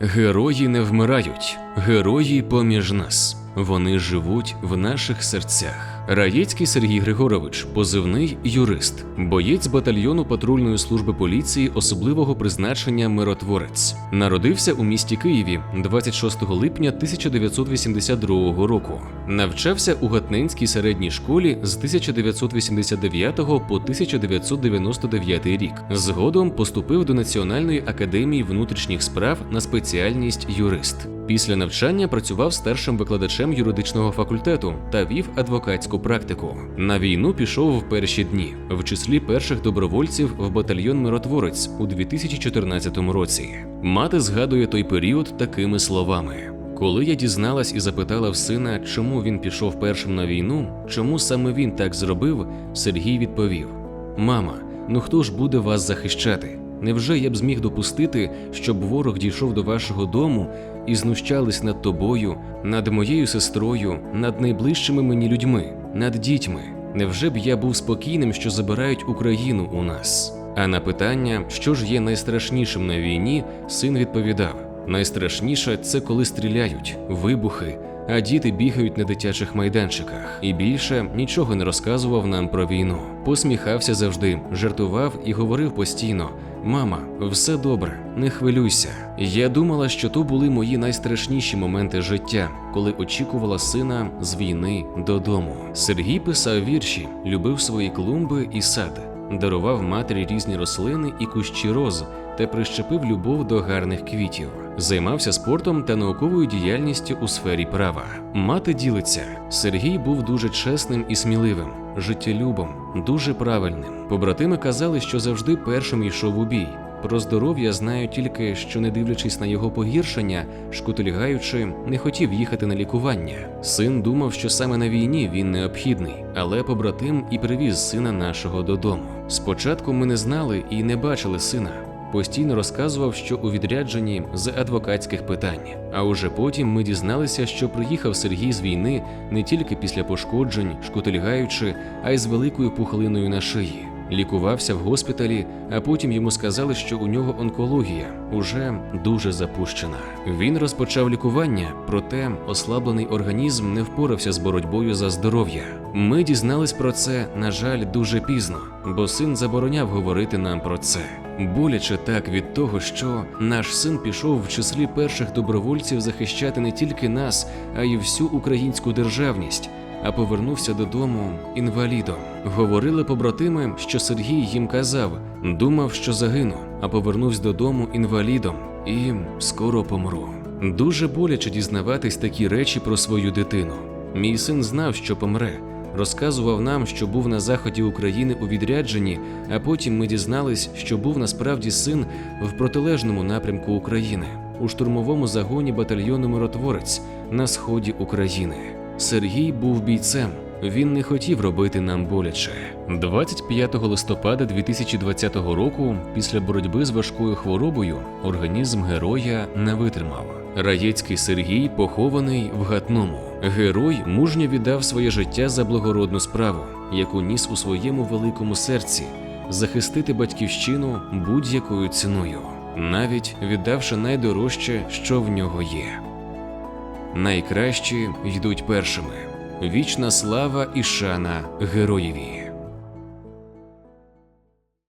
Герої не вмирають, герої поміж нас. Вони живуть в наших серцях. Раєцький Сергій Григорович, позивний юрист, боєць батальйону патрульної служби поліції особливого призначення Миротворець. Народився у місті Києві 26 липня 1982 року. Навчався у Гатненській середній школі з 1989 по 1999 рік. Згодом поступив до Національної академії внутрішніх справ на спеціальність юрист. Після навчання працював старшим викладачем юридичного факультету та вів адвокатську практику. На війну пішов в перші дні, в числі перших добровольців в батальйон Миротворець у 2014 році. Мати згадує той період такими словами. Коли я дізналась і запитала в сина, чому він пішов першим на війну, чому саме він так зробив, Сергій відповів: Мама, ну хто ж буде вас захищати? Невже я б зміг допустити, щоб ворог дійшов до вашого дому і знущались над тобою, над моєю сестрою, над найближчими мені людьми, над дітьми? Невже б я був спокійним, що забирають Україну у нас? А на питання, що ж є найстрашнішим на війні, син відповідав: найстрашніше це коли стріляють, вибухи, а діти бігають на дитячих майданчиках. І більше нічого не розказував нам про війну. Посміхався завжди, жартував і говорив постійно: Мама, все добре, не хвилюйся. Я думала, що то були мої найстрашніші моменти життя, коли очікувала сина з війни додому. Сергій писав вірші, любив свої клумби і сад, дарував матері різні рослини і кущі роз та прищепив любов до гарних квітів. Займався спортом та науковою діяльністю у сфері права. Мати ділиться. Сергій був дуже чесним і сміливим, життєлюбом, дуже правильним. Побратими казали, що завжди першим йшов у бій. Про здоров'я знаю тільки, що не дивлячись на його погіршення, шкутильгаючи, не хотів їхати на лікування. Син думав, що саме на війні він необхідний, але побратим і привіз сина нашого додому. Спочатку ми не знали і не бачили сина. Постійно розказував, що у відрядженні з адвокатських питань. А уже потім ми дізналися, що приїхав Сергій з війни не тільки після пошкоджень, шкутильгаючи, а й з великою пухлиною на шиї. Лікувався в госпіталі, а потім йому сказали, що у нього онкологія уже дуже запущена. Він розпочав лікування, проте ослаблений організм не впорався з боротьбою за здоров'я. Ми дізнались про це, на жаль, дуже пізно, бо син забороняв говорити нам про це. Боляче так від того, що наш син пішов в числі перших добровольців захищати не тільки нас, а й всю українську державність а повернувся додому інвалідом. Говорили побратими, що Сергій їм казав, думав, що загину, а повернувся додому інвалідом і скоро помру. Дуже боляче дізнаватись такі речі про свою дитину. Мій син знав, що помре. Розказував нам, що був на заході України у відрядженні, а потім ми дізнались, що був насправді син в протилежному напрямку України у штурмовому загоні батальйону Миротворець на сході України. Сергій був бійцем. Він не хотів робити нам боляче. 25 листопада 2020 року, після боротьби з важкою хворобою, організм героя не витримав. Раєцький Сергій похований в гатному. Герой мужньо віддав своє життя за благородну справу, яку ніс у своєму великому серці захистити батьківщину будь-якою ціною, навіть віддавши найдорожче, що в нього є. Найкращі йдуть першими. Вічна слава і шана героєві.